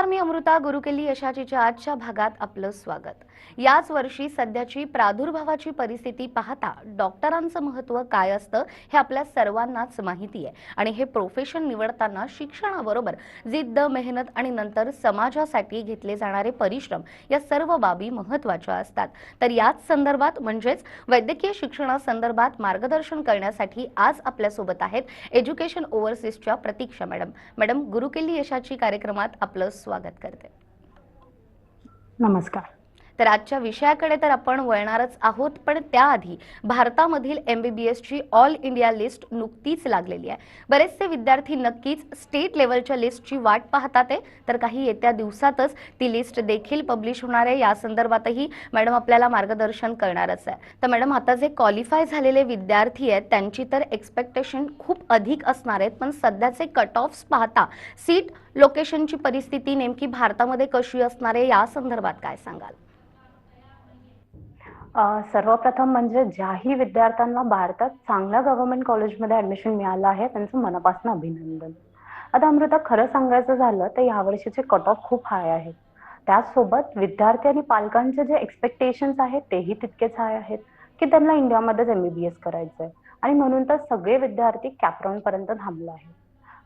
नमस्कार मी अमृता गुरुकेली यशाचीच्या आजच्या भागात आपलं स्वागत. याच वर्षी सध्याची प्रादुर्भावाची परिस्थिती पाहता डॉक्टरांचं महत्त्व काय असतं हे आपल्या सर्वांनाच माहिती आहे. आणि हे प्रोफेशन निवडताना शिक्षणाबरोबर जिद्द मेहनत आणि नंतर समाजासाठी घेतले जाणारे परिश्रम या सर्व बाबी महत्त्वाच्या असतात. तर याच संदर्भात म्हणजेच वैद्यकीय शिक्षणासंदर्भात मार्गदर्शन करण्यासाठी आज आपल्यासोबत आहेत एज्युकेशन ओव्हरसीजच्या प्रतीक्षा मॅडम. मॅडम गुरुकेली यशाची कार्यक्रमात आपलं स्वागत स्वागत करते. नमस्कार. तर आजच्या विषयाकडे तर आपण वळणारच आहोत पण त्याआधी भारतामधील एम बी बी एसची ऑल इंडिया लिस्ट नुकतीच लागलेली आहे. बरेचसे विद्यार्थी नक्कीच स्टेट लेवलच्या लिस्टची वाट पाहतात आहे. तर काही येत्या दिवसातच ती लिस्ट देखील पब्लिश होणार आहे. या संदर्भातही मॅडम आपल्याला मार्गदर्शन करणारच आहे. तर मॅडम आता जे क्वालिफाय झालेले विद्यार्थी आहेत त्यांची तर एक्सपेक्टेशन खूप अधिक असणार आहेत. पण सध्याचे कट ऑफ्स पाहता सीट लोकेशनची परिस्थिती नेमकी भारतामध्ये कशी असणार आहे या संदर्भात काय सांगाल? सर्वप्रथम म्हणजे ज्याही विद्यार्थ्यांना भारतात चांगल्या गव्हर्नमेंट कॉलेजमध्ये ऍडमिशन मिळालं आहे त्यांचं मनापासून अभिनंदन. आता अमृता खरं सांगायचं झालं तर यावर्षीचे कट ऑफ खूप हाय आहेत. त्याचसोबत विद्यार्थी आणि पालकांचे जे एक्सपेक्टेशन्स आहेत तेही तितकेच हाय आहेत की त्यांना इंडियामध्येच एम बी बी एस करायचं आहे आणि म्हणून तर सगळे विद्यार्थी कॅपराऊंड पर्यंत थांबले आहेत.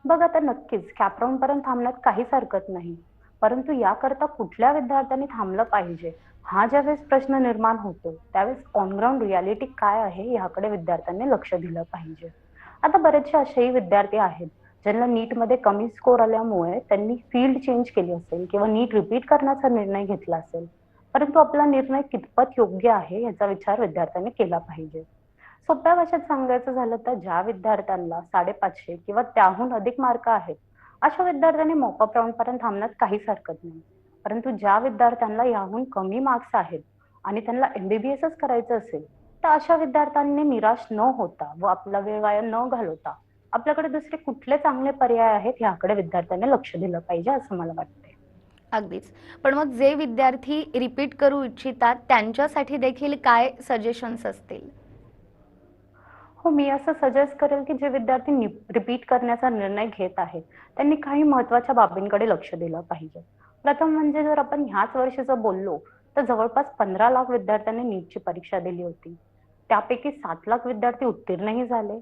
बघ आता नक्कीच कॅपराऊंड पर्यंत थांबण्यात काहीच हरकत नाही. परंतु याकरता कुठल्या विद्यार्थ्यांनी थांबलं पाहिजे? हा ज्यावेळेस प्रश्न निर्माण होतो त्यावेळेस ऑनग्राऊंड रियालिटी काय आहे याकडे विद्यार्थ्यांनी लक्ष दिलं पाहिजे. आता बरेचसे असेही विद्यार्थी आहेत ज्यांना नीटमध्ये कमी स्कोर आल्यामुळे त्यांनी फील्ड चेंज केली असेल किंवा नीट रिपीट करण्याचा निर्णय घेतला असेल. परंतु आपला निर्णय कितपत योग्य आहे याचा विचार विद्यार्थ्यांनी केला पाहिजे. सोप्या भाषेत सांगायचं झालं तर ज्या विद्यार्थ्यांना साडेपाचशे किंवा त्याहून अधिक मार्क आहेत अशा विद्यार्थ्यांनी मॉकअप राऊंड पर्यंत थांबण्यात काहीच हरकत नाही. परंतु ज्या विद्यार्थ्यांना याहून कमी मार्क्स आहेत आणि त्यांना एमबीबीएसच करायचं असेल तर अशा विद्यार्थ्यांनी निराश न होता व आपला वेळ वाया न घालवता आपल्याकडे दुसरे कुठले चांगले पर्याय आहेत याकडे विद्यार्थ्यांनी लक्ष दिलं पाहिजे असं मला वाटतं अगदीच. पण मग जे विद्यार्थी रिपीट करू इच्छितात त्यांच्यासाठी देखील काय सजेशन्स असतील? हो मी असं सजेस्ट करेल की जे विद्यार्थी रिपीट करण्याचा निर्णय घेत आहेत त्यांनी काही महत्त्वाच्या बाबींकडे लक्ष दिलं पाहिजे. प्रथम म्हणजे जर आपण ह्याच वर्षीचं बोललो तर जवळपास पंधरा लाख विद्यार्थ्यांनी नीटची परीक्षा दिली होती. त्यापैकी सात लाख विद्यार्थी उत्तीर्णही झाले.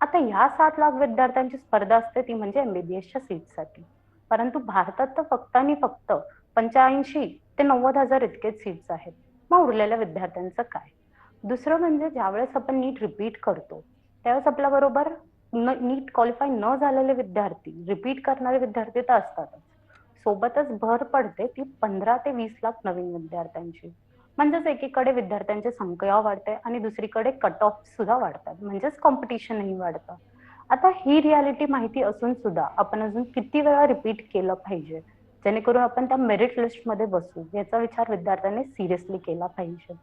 आता ह्या सात लाख विद्यार्थ्यांची स्पर्धा असते ती म्हणजे एमबीबीएसच्या सीटसाठी परंतु भारतात तर फक्त आणि फक्त पंच्याऐंशी ते नव्वद हजार इतकेच सीट्स आहेत. मग उरलेल्या विद्यार्थ्यांचं काय? दुसरं म्हणजे ज्यावेळेस आपण नीट रिपीट करतो त्यावेळेस आपल्या बरोबर नीट क्वालिफाय न झालेले विद्यार्थी रिपीट करणारे विद्यार्थी तर असतातच. सोबतच भर पडते ती पंधरा ते वीस लाख नवीन विद्यार्थ्यांची. म्हणजेच एकीकडे विद्यार्थ्यांची संख्या वाढते आणि दुसरीकडे कट ऑफ सुद्धा वाढतात. म्हणजेच कॉम्पिटिशनही वाढतं. आता ही रियालिटी माहिती असून सुद्धा आपण अजून किती वेळा रिपीट केलं पाहिजे? जेणेकरून आपण त्या मेरिट लिस्टमध्ये बसू. याचा विचार विद्यार्थ्यांनी सिरियसली केला पाहिजे.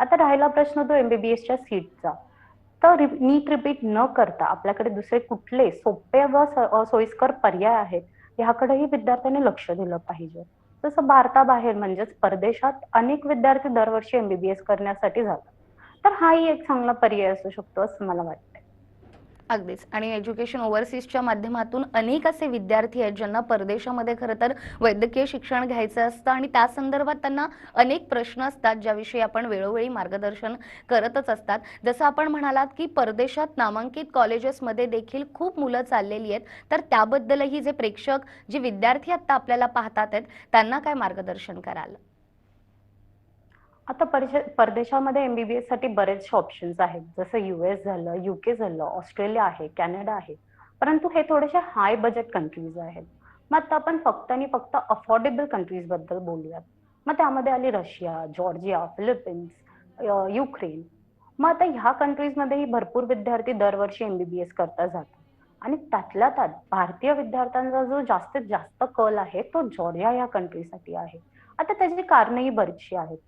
आता राहिला प्रश्न तो एमबीबीएसच्या सीटचा तर नीट रिपीट न करता आपल्याकडे दुसरे कुठले सोपे व सोयीस्कर पर्याय आहेत ह्याकडेही विद्यार्थ्यांनी लक्ष दिलं पाहिजे. जसं भारताबाहेर म्हणजेच परदेशात अनेक विद्यार्थी दरवर्षी एमबीबीएस करण्यासाठी जातात. तर हाही एक चांगला पर्याय असू शकतो असं मला वाटतं अगदीच. आणि एज्युकेशन ओव्हरसीजच्या माध्यमातून अनेक असे विद्यार्थी आहेत ज्यांना परदेशामध्ये खरं तर वैद्यकीय शिक्षण घ्यायचं असतं आणि त्या संदर्भात त्यांना अनेक प्रश्न असतात ज्याविषयी आपण वेळोवेळी मार्गदर्शन करतच असतात. जसं आपण म्हणालात की परदेशात नामांकित कॉलेजेसमध्ये देखील खूप मुलं चाललेली आहेत. तर त्याबद्दलही जे प्रेक्षक जे विद्यार्थी आत्ता आपल्याला पाहतात आहेत त्यांना काय मार्गदर्शन कराल? आता परदेशामध्ये एमबीबीएससाठी बरेचसे ऑप्शन्स आहेत. जसं युएस झालं युके झालं ऑस्ट्रेलिया आहे कॅनडा आहे. परंतु हे थोडेसे हाय बजेट कंट्रीज आहेत. मग आता आपण फक्त आणि फक्त अफोर्डेबल कंट्रीजबद्दल बोलूयात. मग त्यामध्ये आली रशिया जॉर्जिया फिलिपिन्स युक्रेन. मग आता ह्या कंट्रीजमध्येही भरपूर विद्यार्थी दरवर्षी एमबीबीएस करता जातात. आणि त्यातल्या त्यात भारतीय विद्यार्थ्यांचा जो जास्तीत जास्त कल आहे तो जॉर्जिया या कंट्रीसाठी आहे. आता त्याची कारणंही बरीचशी आहेत.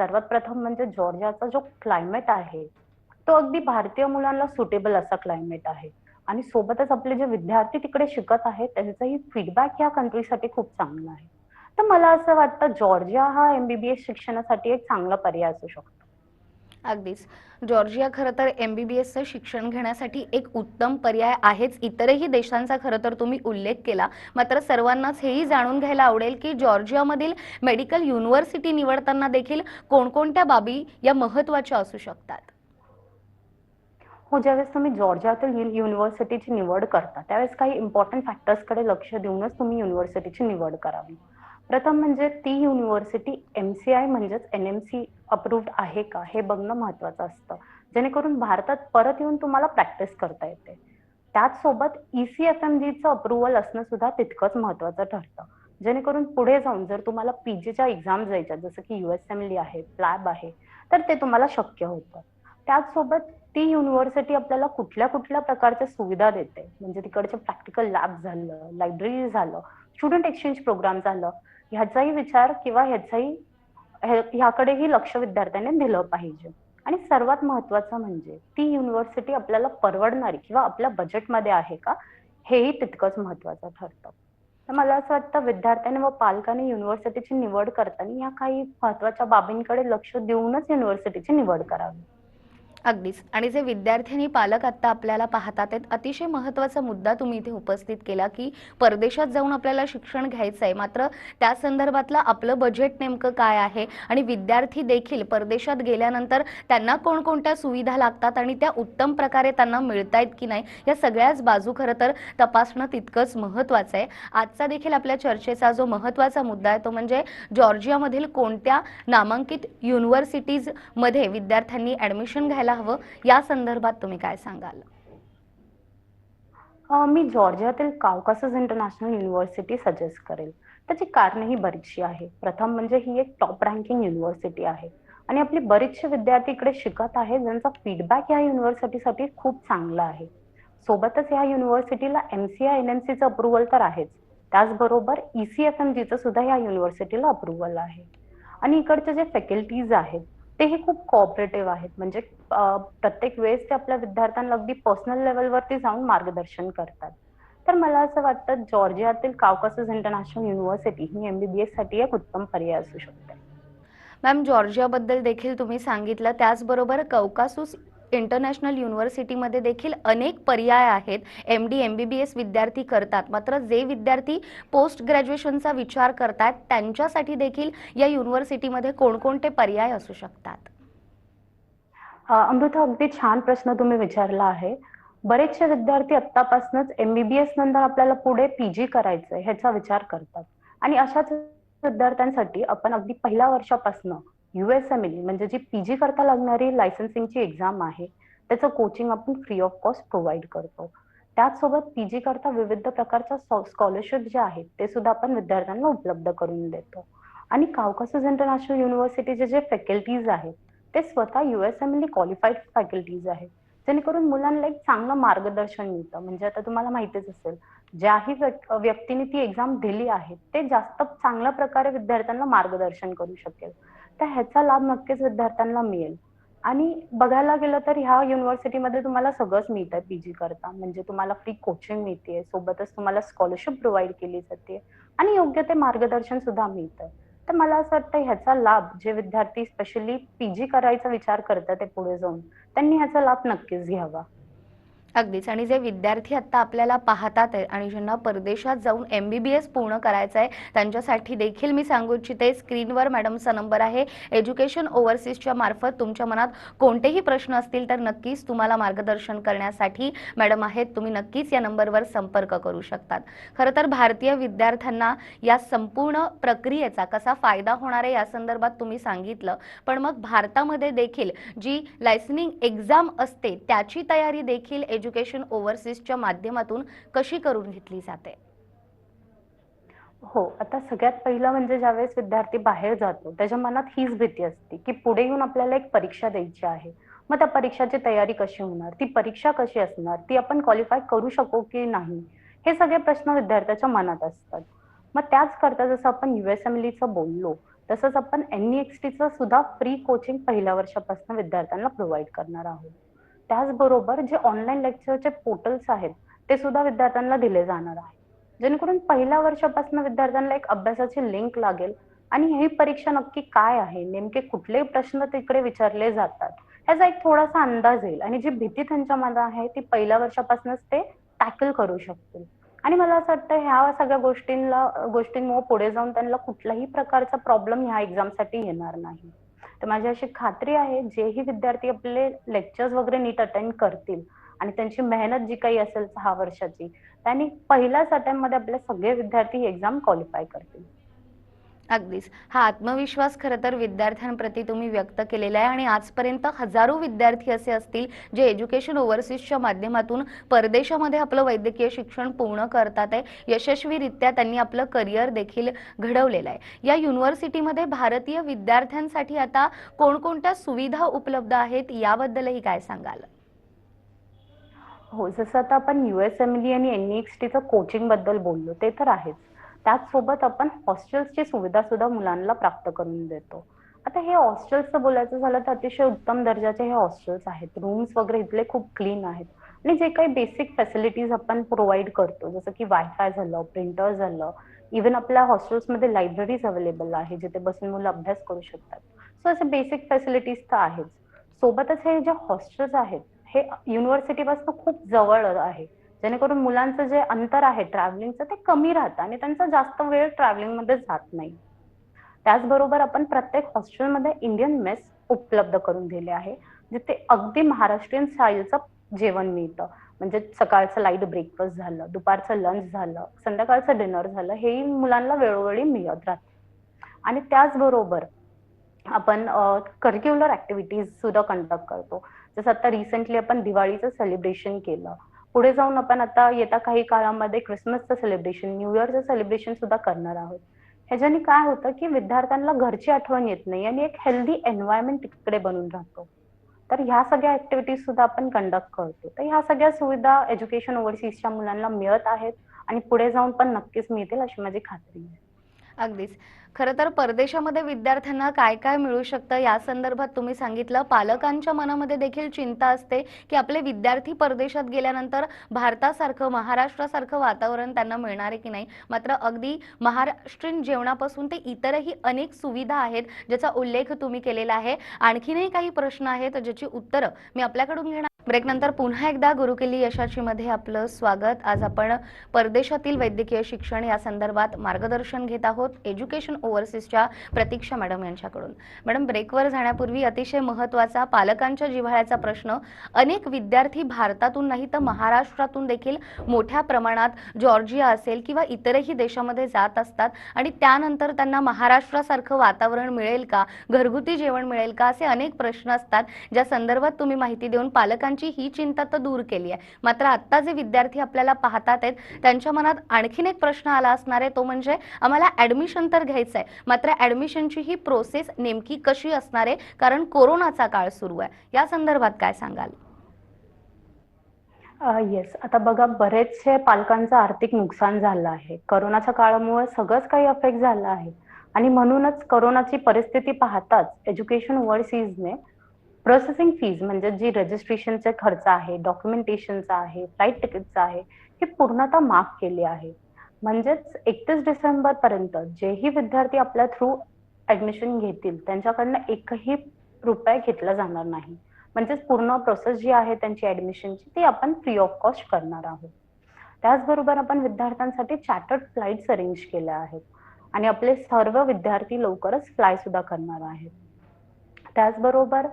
सर्वात प्रथम म्हणजे जॉर्जियाचा जो क्लायमेट आहे तो अगदी भारतीय मुलांना सुटेबल असा क्लायमेट आहे. आणि सोबतच आपले जे विद्यार्थी तिकडे शिकत आहेत त्यांचाही फीडबॅक या कंट्रीसाठी खूप चांगला आहे. तर मला असं वाटतं जॉर्जिया हा एमबीबीएस शिक्षणासाठी एक चांगला पर्याय असू शकतो. अगदीच. जॉर्जिया खरं तर एम बी बी एसचं शिक्षण घेण्यासाठी एक उत्तम पर्याय आहेच. इतरही देशांचा खरं तर तुम्ही उल्लेख केला. मात्र सर्वांनाच हेही जाणून घ्यायला आवडेल की जॉर्जियामधील मेडिकल युनिव्हर्सिटी निवडताना देखील कोणकोणत्या बाबी या महत्त्वाच्या असू शकतात? हो ज्यावेळेस तुम्ही जॉर्जियातील युनिव्हर्सिटीची निवड करता त्यावेळेस काही इम्पॉर्टंट फॅक्टर्सकडे लक्ष देऊनच तुम्ही युनिव्हर्सिटीची निवड करावी. प्रथम म्हणजे ती युनिव्हर्सिटी एम सी आय म्हणजेच एन एम सी अप्रूव्ड आहे का हे बघणं महत्वाचं असतं. जेणेकरून भारतात परत येऊन तुम्हाला प्रॅक्टिस करता येते. त्याचसोबत ई सी एफ एम जीचं अप्रुव्हल असणं सुद्धा तितकंच महत्वाचं ठरतं. जेणेकरून पुढे जाऊन जर तुम्हाला पीजीच्या एक्झाम जायच्या जसं की युएसएमली आहे प्लॅब आहे तर ते तुम्हाला शक्य होतं. त्याचसोबत ती युनिव्हर्सिटी आपल्याला कुठल्या कुठल्या प्रकारच्या सुविधा देते. म्हणजे तिकडचे प्रॅक्टिकल लॅब झालं लायब्ररी झालं स्टुडंट एक्सचेंज प्रोग्राम झालं ह्याचाही विचार किंवा ह्याचाही ह्याकडेही लक्ष विद्यार्थ्यांनी दिलं पाहिजे. आणि सर्वात महत्वाचं म्हणजे ती युनिव्हर्सिटी आपल्याला परवडणारी किंवा आपल्या बजेटमध्ये आहे का हेही तितकंच महत्वाचं ठरतं. तर मला असं वाटतं विद्यार्थ्यांनी व पालकांनी युनिव्हर्सिटीची निवड करताना या काही महत्त्वाच्या बाबींकडे लक्ष देऊनच युनिव्हर्सिटीची निवड करावी. अगदीच. आणि जे विद्यार्थी आणि पालक आता आपल्याला पाहतात आहेत अतिशय महत्त्वाचा मुद्दा तुम्ही इथे उपस्थित केला की परदेशात जाऊन आपल्याला शिक्षण घ्यायचं आहे. मात्र त्या संदर्भातलं आपलं बजेट नेमकं काय आहे? आणि विद्यार्थी देखील परदेशात गेल्यानंतर त्यांना कोणकोणत्या सुविधा लागतात आणि त्या उत्तम प्रकारे त्यांना मिळतायत की नाही या सगळ्याच बाजू खरं तर तपासणं तितकंच महत्त्वाचं आहे. आजचा देखील आपल्या चर्चेचा जो महत्त्वाचा मुद्दा आहे तो म्हणजे जॉर्जियामधील कोणत्या नामांकित युनिव्हर्सिटीजमध्ये विद्यार्थ्यांनी ॲडमिशन घ्यायला हवं? या संदर्भात तुम्ही काय सांगाल? मी जॉर्जियातील कावकासस इंटरनॅशनल युनिव्हर्सिटी सजेस्ट करेल. त्याची कारणंही बरीचशी आहे. प्रथम म्हणजे ही एक टॉप रँकिंग युनिव्हर्सिटी आहे. आणि आपले बरेचसे विद्यार्थी इकडे शिकत आहेत ज्यांचा फीडबॅक या युनिव्हर्सिटीसाठी खूप चांगला आहे. सोबतच या युनिव्हर्सिटीला M C I N M सीचं अप्रुव्हल तर आहेच. त्याचबरोबर ई सी एफ एम जीचं सुद्धा या युनिव्हर्सिटीला अप्रुव्हल आहे. आणि इकडचे जे फॅकल्टीज आहेत तेही खूप कोऑपरेटिव्ह आहेत. म्हणजे प्रत्येक वेळेस ते आपल्या विद्यार्थ्यांना अगदी पर्सनल लेवलवरती जाऊन मार्गदर्शन करतात. तर मला असं वाटतं जॉर्जियातील कावकासस इंटरनॅशनल युनिव्हर्सिटी ही एमबीबीएससाठी एक उत्तम पर्याय असू शकते. मॅम जॉर्जियाबद्दल देखील तुम्ही सांगितलं. त्याचबरोबर कौकासूस इंटरनॅशनल युनिव्हर्सिटीमध्ये देखील अनेक पर्याय आहेत. M D M B B S विद्यार्थी करतात. मात्र जे विद्यार्थी पोस्ट ग्रॅज्युएशनचा विचार करतात त्यांच्यासाठी देखील या युनिव्हर्सिटीमध्ये कोणकोणते पर्याय असू शकतात? अमृता अगदी छान प्रश्न तुम्ही विचारला आहे. बरेचसे विद्यार्थी आत्तापासूनच एमबीबीएस नंतर आपल्याला पुढे पीजी करायचंय ह्याचा विचार करतात. आणि अशाच विद्यार्थ्यांसाठी आपण अगदी पहिल्या वर्षापासून युएसएमएल म्हणजे जी पी जी करता लागणारी लायसन्सिंगची एक्झाम आहे त्याचं कोचिंग आपण फ्री ऑफ कॉस्ट प्रोव्हाइड करतो. त्याचसोबत पीजी करता विविध प्रकारच्या स्कॉलरशिप जे आहेत ते सुद्धा आपण विद्यार्थ्यांना उपलब्ध करून देतो. आणि कावकासस इंटरनॅशनल युनिव्हर्सिटीचे जे फॅकल्टीज आहेत ते स्वतः युएसएमएल क्वालिफाईड फॅकल्टीज आहेत. जेणेकरून मुलांना एक चांगलं मार्गदर्शन मिळतं. म्हणजे आता तुम्हाला माहितीच असेल ज्याही व्यक्तीने ती एक्झाम दिली आहे ते जास्त चांगल्या प्रकारे विद्यार्थ्यांना मार्गदर्शन करू शकेल. तर ह्याचा लाभ नक्कीच विद्यार्थ्यांना मिळेल. आणि बघायला गेलं तर ह्या युनिव्हर्सिटीमध्ये तुम्हाला सगळंच मिळतं पीजी करता. म्हणजे तुम्हाला फ्री कोचिंग मिळते सोबतच तुम्हाला स्कॉलरशिप प्रोव्हाइड केली जाते. आणि योग्य ते मार्गदर्शन सुद्धा मिळतं तर मला असं वाटतं ह्याचा लाभ जे विद्यार्थी स्पेशली पीजी करायचा विचार करतात ते पुढे जाऊन त्यांनी ह्याचा लाभ नक्कीच घ्यावा. अगदीच. आणि जे विद्यार्थी आत्ता आपल्याला पाहतात आहे आणि ज्यांना परदेशात जाऊन एम बी बी एस पूर्ण करायचं आहे त्यांच्यासाठी देखील मी सांगू इच्छिते स्क्रीनवर मॅडमचा नंबर आहे. एज्युकेशन ओव्हरसीजच्या मार्फत तुमच्या मनात कोणतेही प्रश्न असतील तर नक्कीच तुम्हाला मार्गदर्शन करण्यासाठी मॅडम आहेत. तुम्ही नक्कीच या नंबरवर संपर्क करू शकतात. खरं तर भारतीय विद्यार्थ्यांना या संपूर्ण प्रक्रियेचा कसा फायदा होणार आहे या संदर्भात तुम्ही सांगितलं. पण मग भारतामध्ये देखील जी लायसनिंग एक्झाम असते त्याची तयारी देखील एज्युकेशन ओव्हरसीजच्या माध्यमातून कशी करून घेतली जाते? हो आता सगळ्यात पहिलं म्हणजे ज्यावेळेस विद्यार्थी बाहेर जातो त्याच्या मनात हीच भीती असते की पुढे येऊन आपल्याला एक परीक्षा द्यायची आहे. मग त्या परीक्षाची तयारी कशी होणार? ती परीक्षा कशी असणार? ती आपण क्वालिफाय करू शकू की नाही? हे सगळे प्रश्न विद्यार्थ्याच्या मनात असतात. मग त्याच करता जसं आपण युएसएमलीचं बोललो तसंच आपण एनईएक्सटीचं सुद्धा फ्री कोचिंग पहिल्या वर्षापासून विद्यार्थ्यांना प्रोव्हाइड करणार आहोत. त्याचबरोबर जे ऑनलाईन लेक्चरचे पोर्टल्स आहेत ते सुद्धा विद्यार्थ्यांना दिले जाणार आहे. जेणेकरून पहिल्या वर्षापासून विद्यार्थ्यांना एक अभ्यासाची लिंक लागेल. आणि ही परीक्षा नक्की काय आहे? नेमके कुठले प्रश्न तिकडे विचारले जातात. ह्याचा एक थोडासा अंदाज येईल. आणि जी भीती त्यांच्या मनात आहे ती पहिल्या वर्षापासूनच ते टॅकल करू शकतील. आणि मला असं वाटतं ह्या सगळ्या गोष्टींना गोष्टींमुळे पुढे जाऊन त्यांना कुठल्याही प्रकारचा प्रॉब्लेम ह्या एक्झामसाठी येणार नाही. तर माझी अशी खात्री आहे जेही विद्यार्थी आपले लेक्चर्स वगैरे नीट अटेंड करतील आणि त्यांची मेहनत जी काही असेल सहा वर्षाची त्यांनी पहिल्याच अटेम्प्टमध्ये आपले सगळे विद्यार्थी एक्झाम क्वालिफाय करतील. अगदीच. हा आत्मविश्वास खरं तर विद्यार्थ्यांप्रती तुम्ही व्यक्त केलेला आहे आणि आजपर्यंत हजारो विद्यार्थी असे असतील जे एज्युकेशन ओव्हरसीजच्या माध्यमातून परदेशामध्ये आपलं वैद्यकीय शिक्षण पूर्ण करतात आहे. यशस्वीरित्या त्यांनी आपलं करिअर देखील घडवलेलं आहे. या युनिव्हर्सिटीमध्ये भारतीय विद्यार्थ्यांसाठी आता कोणकोणत्या सुविधा उपलब्ध आहेत याबद्दलही काय सांगाल? हो जसं आता आपण युएसएमली आणि एनईएक्सटीचं टीचं कोचिंगबद्दल बोललो ते तर आहेच. त्याचसोबत आपण हॉस्टेल्सची सुविधा सुद्धा मुलांना प्राप्त करून देतो. आता हे हॉस्टेल्सचं बोलायचं झालं तर अतिशय उत्तम दर्जाचे हे हॉस्टेल्स आहेत. रूम्स वगैरे इथले खूप क्लीन आहेत. आणि जे काही बेसिक फॅसिलिटीज आपण प्रोव्हाइड करतो जसं की वायफाय झालं प्रिंटर झालं इव्हन आपल्या हॉस्टेल्समध्ये लायब्ररीज अवेलेबल आहे जिथे बसून मुलं अभ्यास करू शकतात. सो असे बेसिक फॅसिलिटीज तर आहेच. सोबतच हे जे हॉस्टेल्स आहेत हे युनिव्हर्सिटीपासून खूप जवळ आहे. जेणेकरून मुलांचं जे अंतर आहे ट्रॅव्हलिंगचं ते कमी राहतं आणि त्यांचा जास्त वेळ ट्रॅव्हलिंगमध्ये जात नाही. त्याचबरोबर आपण प्रत्येक हॉस्टेलमध्ये इंडियन मेस उपलब्ध करून दिले आहे जिथे अगदी महाराष्ट्रीयन स्टाईलचं जेवण मिळतं. म्हणजे सकाळचं लाइट ब्रेकफास्ट झालं दुपारचं लंच झालं संध्याकाळचं डिनर झालं हेही मुलांना वेळोवेळी मिळत राहते. आणि त्याचबरोबर आपण करिक्युलर ऍक्टिव्हिटीज सुद्धा कंडक्ट करतो. जसं आता रिसेंटली आपण दिवाळीचं सेलिब्रेशन केलं पुढे जाऊन आपण आता येत्या काही काळामध्ये क्रिसमसचं सेलिब्रेशन न्यू इयरचं सेलिब्रेशन सुद्धा करणार आहोत. ह्याच्याने काय होतं की विद्यार्थ्यांना घरची आठवण येत नाही आणि एक हेल्दी एन्व्हायरमेंट तिकडे बनून राहतो. तर ह्या सगळ्या ऍक्टिव्हिटीज सुद्धा आपण कंडक्ट करतो. तर ह्या सगळ्या सुविधा एज्युकेशन ओव्हरसीजच्या मुलांना मिळत आहेत आणि पुढे जाऊन पण नक्कीच मिळतील अशी माझी खात्री आहे. अगदीच. खरं तर परदेशामध्ये विद्यार्थ्यांना काय काय मिळू शकतं या संदर्भात तुम्ही सांगितलं. पालकांच्या मनामध्ये देखील चिंता असते की आपले विद्यार्थी परदेशात गेल्यानंतर भारतासारखं महाराष्ट्रासारखं वातावरण त्यांना मिळणार आहे की नाही? मात्र अगदी महाराष्ट्रीयन जेवणापासून ते इतरही अनेक सुविधा आहेत ज्याचा उल्लेख तुम्ही केलेला आहे. आणखीनही काही प्रश्न आहेत ज्याची उत्तरं मी आपल्याकडून घेणार ब्रेक नंतर पुन्हा एकदा गुरुकिल्ली यशाची मध्ये आपलं स्वागत. आज आपण परदेशातील वैद्यकीय शिक्षण या संदर्भात मार्गदर्शन घेत आहोत एज्युकेशन ओव्हरसीजच्या प्रतीक्षा मॅडम यांच्याकडून. मॅडम ब्रेकवर जाण्यापूर्वी अतिशय महत्त्वाचा पालकांच्या जिव्हाळ्याचा प्रश्न अनेक विद्यार्थी भारतातून नाही तर महाराष्ट्रातून देखील मोठ्या प्रमाणात जॉर्जिया असेल किंवा इतरही देशामध्ये जात असतात आणि त्यानंतर त्यांना महाराष्ट्रासारखं वातावरण मिळेल का? घरगुती जेवण मिळेल का? असे अनेक प्रश्न असतात. ज्या संदर्भात तुम्ही माहिती देऊन पालकांची ही चिंता तर दूर केली आहे. मात्र आत्ता जे विद्यार्थी आपल्याला पाहतात आहेत त्यांच्या मनात आणखीन एक प्रश्न आला असणार आहे तो म्हणजे आम्हाला ऍडमिशन तर घ्यायचं आहे मात्र ऍडमिशनची ही प्रोसेस नेमकी कशी असणार आहे कारण कोरोनाचा काळ सुरू आहे. या संदर्भात काय सांगाल? येस आता बघा बरेचसे पालकांचं आर्थिक नुकसान झालं आहे. करोनाच्या काळामुळे सगळंच काही अफेक्ट झालं आहे. आणि म्हणूनच करोनाची परिस्थिती पाहताच एज्युकेशन ओव्हरसीजने प्रोसेसिंग फीज म्हणजे जी रजिस्ट्रेशनचा खर्च आहे डॉक्युमेंटेशनचा आहे फ्लाईट तिकीटचा आहे हे पूर्णतः माफ केले आहे. म्हणजेच एकतीस डिसेंबर पर्यंत जेही विद्यार्थी आपल्या थ्रू ऍडमिशन घेतील त्यांच्याकडनं एकही रुपया घेतला जाणार नाही. म्हणजेच पूर्ण प्रोसेस जी आहे त्यांची ऍडमिशनची ती आपण फ्री ऑफ कॉस्ट करणार आहोत. त्याचबरोबर आपण विद्यार्थ्यांसाठी चार्टर्ड फ्लाईट्स अरेंज केल्या आहेत. आणि आपले सर्व विद्यार्थी लवकरच फ्लाय सुद्धा करणार आहेत. त्याचबरोबर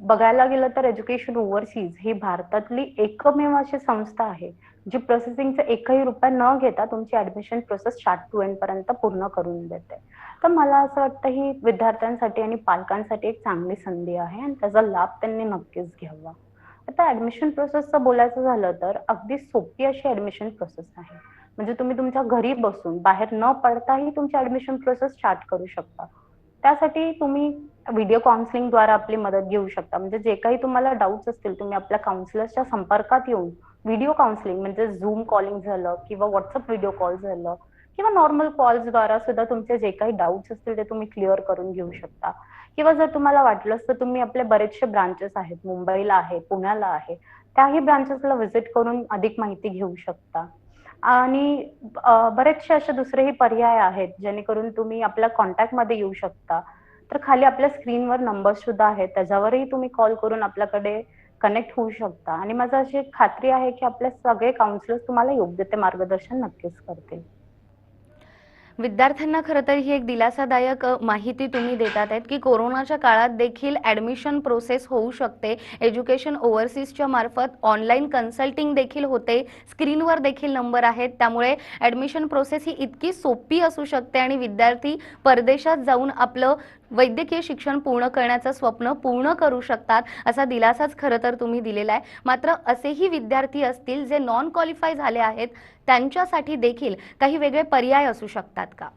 बघायला गेलं तर एज्युकेशन ओव्हरसीज ही भारतातली एकमेव अशी संस्था आहे जी प्रोसेसिंगचा एकही रुपया न घेता तुमची admission process start to end पर्यंत पूर्ण करून देते. तर मला असं वाटतं ही विद्यार्थ्यांसाठी आणि पालकांसाठी एक चांगली संधी आहे आणि त्याचा लाभ त्यांनी नक्कीच घ्यावा. आता ऍडमिशन प्रोसेसचं बोलायचं झालं तर अगदी सोपी अशी ऍडमिशन प्रोसेस आहे. म्हणजे तुम्ही तुमच्या घरी बसून बाहेर न पडताही तुमची ऍडमिशन प्रोसेस स्टार्ट करू शकता. त्यासाठी तुम्ही व्हिडिओ काउन्सिलिंगद्वारे आपली मदत घेऊ शकता. म्हणजे जे काही तुम्हाला डाऊट्स असतील तुम्ही आपल्या काउन्सिलर्सच्या संपर्कात येऊन व्हिडिओ काउन्सिलिंग म्हणजे झूम कॉलिंग झालं किंवा व्हॉट्सअप व्हिडिओ कॉल झालं किंवा नॉर्मल कॉल्सद्वारा सुद्धा तुमचे जे काही डाऊट्स असतील ते तुम्ही क्लिअर करून घेऊ शकता. किंवा जर तुम्हाला वाटलं तर तुम्ही आपले बरेचसे ब्रांचेस आहेत मुंबईला आहे पुण्याला आहे त्याही ब्रांचेसला व्हिजिट करून अधिक माहिती घेऊ शकता. आणि बरेचसे असे दुसरेही पर्याय आहेत जेणेकरून तुम्ही आपल्या कॉन्टॅक्टमध्ये येऊ शकता. तर खाली आपल्या स्क्रीनवर नंबर सुद्धा आहेत. त्याच्यावरही तुम्ही कॉल करून आपल्याकडे कनेक्ट होऊ शकता. आणि माझा अशी खात्री आहे की आपले सगळे काउन्सिलर्स तुम्हाला योग्य ते मार्गदर्शन नक्कीच करतील. विद्यार्थ्यांना खरं तर ही एक दिलासादायक माहिती तुम्ही देतात आहेत की कोरोनाच्या काळात देखील ॲडमिशन प्रोसेस होऊ शकते. एज्युकेशन ओव्हरसीजच्या मार्फत ऑनलाईन कन्सल्टिंग देखील होते. स्क्रीनवर देखील नंबर आहेत. त्यामुळे ॲडमिशन प्रोसेस ही इतकी सोपी असू शकते आणि विद्यार्थी परदेशात जाऊन आपलं वैद्यकीय शिक्षण पूर्ण करण्याचं स्वप्न पूर्ण करू शकतात असा दिलासाच खरं तर तुम्ही दिलेला आहे. मात्र असेही विद्यार्थी असतील जे नॉन क्वालिफाय झाले आहेत त्यांच्यासाठी देखील काही वेगळे पर्याय असू शकतात का?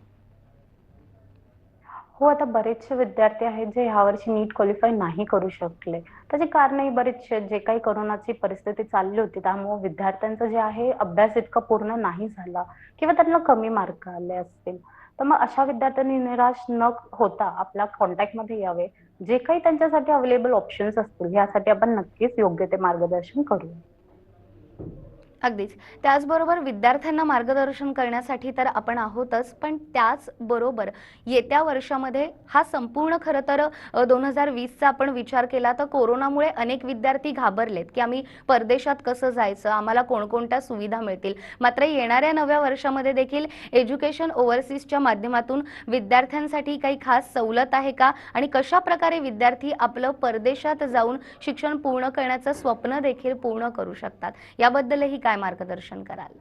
हो आता बरेचसे विद्यार्थी आहेत जे ह्यावर्षी नीट क्वालिफाय नाही करू शकले. त्याचे कारणही बरेचसे जे काही करोनाची परिस्थिती चालली होती त्यामुळे विद्यार्थ्यांचं जे आहे अभ्यास इतका पूर्ण नाही झाला. किंवा त्यांना कमी मार्क आले असतील. तर मग अशा विद्यार्थ्यांनी निराश न होता आपल्या कॉन्टॅक्टमध्ये यावे. जे काही त्यांच्यासाठी अवेलेबल ऑप्शन्स असतील यासाठी आपण नक्कीच योग्य ते मार्गदर्शन करू अगदीच. त्याचबरोबर विद्यार्थ्यांना मार्गदर्शन करण्यासाठी तर आपण आहोतच पण त्याचबरोबर येत्या वर्षामध्ये हा संपूर्ण खरं तर दोन हजार वीसचा आपण विचार केला तर कोरोनामुळे अनेक विद्यार्थी घाबरलेत की आम्ही परदेशात कसं जायचं आम्हाला कोणकोणत्या सुविधा मिळतील. मात्र येणाऱ्या नव्या वर्षामध्ये देखील एज्युकेशन ओव्हरसीजच्या माध्यमातून विद्यार्थ्यांसाठी काही खास सवलत आहे का? आणि कशा प्रकारे विद्यार्थी आपलं परदेशात जाऊन शिक्षण पूर्ण करण्याचं स्वप्न देखील पूर्ण करू शकतात? याबद्दलही काय मार्गदर्शन कराल?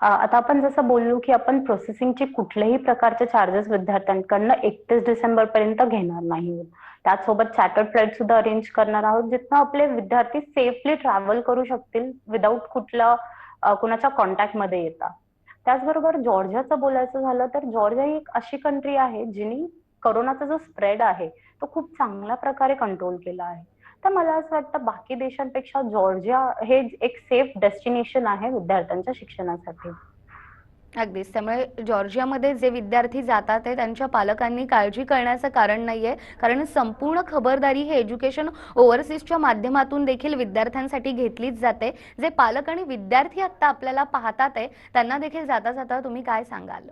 आता आपण जसं बोललो की आपण प्रोसेसिंगचे कुठल्याही प्रकारचे चार्जेस विद्यार्थ्यांकडनं एकतीस डिसेंबर पर्यंत घेणार नाही. त्याचसोबत चॅटर्ड फ्लाईट सुद्धा अरेंज करणार आहोत जिथनं आपले विद्यार्थी सेफली ट्रॅव्हल करू शकतील विदाऊट कुठला कुणाच्या कॉन्टॅक्टमध्ये येता. त्याचबरोबर जॉर्जियाचं बोलायचं झालं तर जॉर्जिया ही एक अशी कंट्री आहे जिने करोनाचा जो स्प्रेड आहे तो खूप चांगल्या प्रकारे कंट्रोल केला आहे. तर मला असं वाटतं बाकी देशांपेक्षा जॉर्जिया हे एक सेफ डेस्टिनेशन आहे विद्यार्थ्यांच्या शिक्षणासाठी. अगदीच. त्यामुळे जॉर्जियामध्ये जे विद्यार्थी जातात ते त्यांच्या पालकांनी काळजी करण्याचं कारण नाही आहे कारण संपूर्ण खबरदारी हे एज्युकेशन ओव्हरसीजच्या माध्यमातून देखील विद्यार्थ्यांसाठी घेतलीच जाते. जे पालक आणि विद्यार्थी आत्ता आपल्याला पाहतात आहे त्यांना देखील जाता जाता तुम्ही काय सांगाल?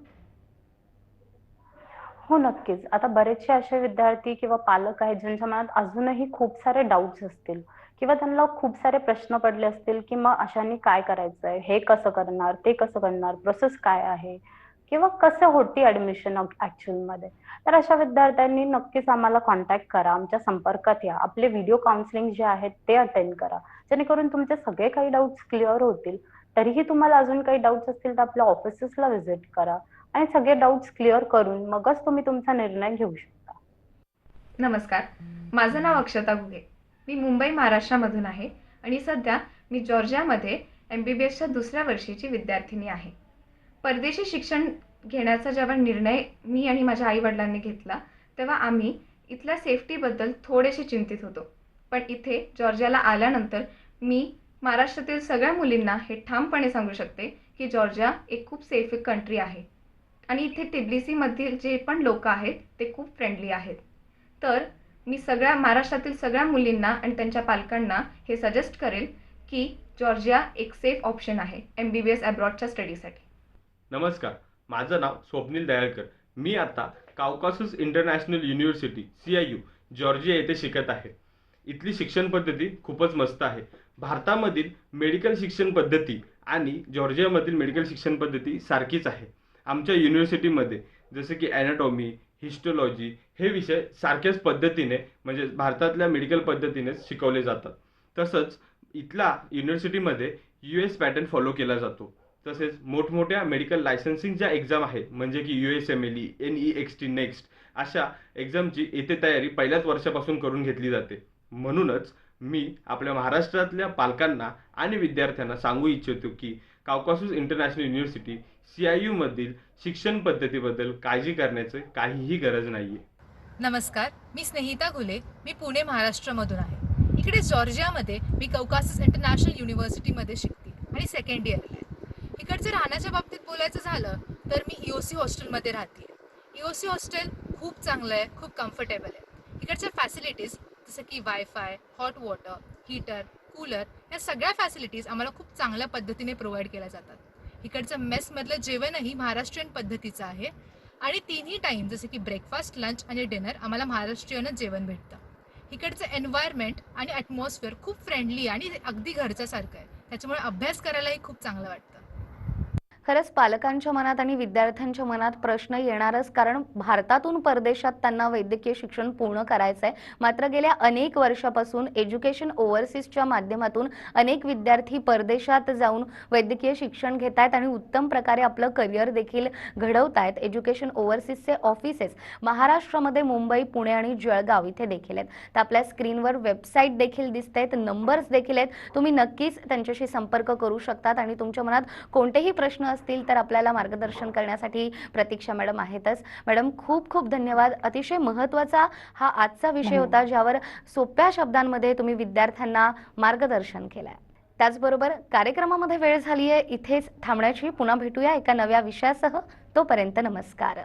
हो नक्कीच. आता बरेचसे असे विद्यार्थी किंवा पालक आहेत ज्यांच्या मनात अजूनही खूप सारे डाऊट्स असतील किंवा त्यांना खूप सारे प्रश्न पडले असतील की मग अशांनी काय करायचंय? हे कसं करणार? ते कसं करणार? प्रोसेस काय आहे? किंवा कसं होती ऍडमिशन ऍक्च्युअलमध्ये? तर अशा विद्यार्थ्यांनी नक्कीच आम्हाला कॉन्टॅक्ट करा. आमच्या संपर्कात या. आपले व्हिडिओ काउन्सिलिंग जे आहेत ते अटेंड करा. जेणेकरून तुमचे सगळे काही डाऊट्स क्लिअर होतील. तरीही तुम्हाला अजून काही डाऊट्स असतील तर आपल्या ऑफिसेसला व्हिजिट करा. आणि सगळे डाऊट्स क्लिअर करून मगच तुम्ही तुमचा निर्णय घेऊ शकता. नमस्कार. माझं नाव अक्षता गुगे मी मुंबई महाराष्ट्रामधून आहे आणि सध्या मी जॉर्जियामध्ये एम बी बी एसच्या दुसऱ्या वर्षीची विद्यार्थिनी आहे. परदेशी शिक्षण घेण्याचा जेव्हा निर्णय मी आणि माझ्या आईवडिलांनी घेतला तेव्हा आम्ही इथल्या सेफ्टीबद्दल थोडेसे चिंतित होतो. पण इथे जॉर्जियाला आल्यानंतर मी महाराष्ट्रातील सगळ्या मुलींना हे ठामपणे सांगू शकते की जॉर्जिया एक खूप सेफ कंट्री आहे. आणि इथे टिबलिसीमधील जे पण लोक आहेत ते खूप फ्रेंडली आहेत. तर मी सगळ्या महाराष्ट्रातील सगळ्या मुलींना आणि त्यांच्या पालकांना हे सजेस्ट करेल की जॉर्जिया एक सेफ ऑप्शन आहे एम बी बी एस अब्रॉडच्या स्टडीसाठी नमस्कार माझं नाव स्वप्नील दयाळकर. मी आता Caucasus international university C I U Georgia येथे शिकत आहे. इथली शिक्षण पद्धती खूपच मस्त आहे. भारतामधील मेडिकल शिक्षण पद्धती आणि जॉर्जियामधील मेडिकल शिक्षण पद्धती सारखीच आहे. आमच्या युनिव्हर्सिटीमध्ये जसं की ॲनाटॉमी हिस्टोलॉजी हे विषय सारख्याच पद्धतीने म्हणजे भारतातल्या मेडिकल पद्धतीनेच शिकवले जातात. तसंच इथला युनिव्हर्सिटीमध्ये यू एस पॅटर्न फॉलो केला जातो. तसेच मोठमोठ्या मेडिकल लायसन्सिंग ज्या एक्झाम आहेत म्हणजे की U S M L E N E X T next अशा एक्झामची येथे तयारी पहिल्याच वर्षापासून करून घेतली जाते. म्हणूनच मी आपल्या महाराष्ट्रातल्या पालकांना आणि विद्यार्थ्यांना सांगू इच्छितो की Caucasus international university C I यूमधील शिक्षण पद्धतीबद्दल काळजी करण्याची काहीही गरज नाही नमस्कार मी स्नेहिता घुले मी पुणे महाराष्ट्रामधून आहे. इकडे जॉर्जियामध्ये मी कौकासस इंटरनॅशनल युनिव्हर्सिटीमध्ये शिकते आणि सेकंड इयरला आहे. इकडचं राहण्याच्या बाबतीत बोलायचं झालं तर मी ईओसी हॉस्टेलमध्ये राहते. ईओसी हॉस्टेल खूप चांगलं आहे खूप कम्फर्टेबल आहे. इकडच्या फॅसिलिटीज जसं की wifi hot water heater cooler या सगळ्या फॅसिलिटीज आम्हाला खूप चांगल्या पद्धतीने प्रोव्हाइड केल्या जातात. इकडचं मेसमधलं जेवणही महाराष्ट्रीयन पद्धतीचं आहे. आणि तिन्ही टाईम जसे की ब्रेकफास्ट लंच आणि डिनर आम्हाला महाराष्ट्रीयनच जेवण भेटतं. इकडचं एन्व्हायरमेंट आणि ॲटमॉस्फिअर खूप फ्रेंडली आणि अगदी घरच्यासारखं आहे. त्याच्यामुळे अभ्यास करायलाही खूप चांगलं वाटतं. खरंच पालकांच्या मनात आणि विद्यार्थ्यांच्या मनात प्रश्न येणारच कारण भारतातून परदेशात त्यांना वैद्यकीय शिक्षण पूर्ण करायचं आहे मात्र गेल्या अनेक वर्षापासून एज्युकेशन ओव्हरसीजच्या माध्यमातून अनेक विद्यार्थी परदेशात जाऊन वैद्यकीय शिक्षण घेत आहेत आणि उत्तम प्रकारे आपलं करिअर देखील घडवत आहेत एज्युकेशन ओव्हरसीजचे ऑफिसेस महाराष्ट्रामध्ये मुंबई पुणे आणि जळगाव इथे देखील आहेत. तर आपल्या स्क्रीनवर वेबसाईट देखील दिसत आहेत नंबर्स देखील आहेत. तुम्ही नक्कीच त्यांच्याशी संपर्क करू शकतात आणि तुमच्या मनात कोणतेही प्रश्न असतील तर आपल्याला मार्गदर्शन करण्यासाठी प्रतीक्षा मॅडम आहेतच. मॅडम खूप खूप धन्यवाद. अतिशय महत्त्वाचा हा आजचा विषय होता ज्यावर सोप्या शब्दांमध्ये तुम्ही विद्यार्थ्यांना मार्गदर्शन केलंय. त्याचबरोबर कार्यक्रमामध्ये वेळ झाली आहे इथेच थांबण्याची पुन्हा भेटूया एका नव्या विषयासह. तोपर्यंत नमस्कार.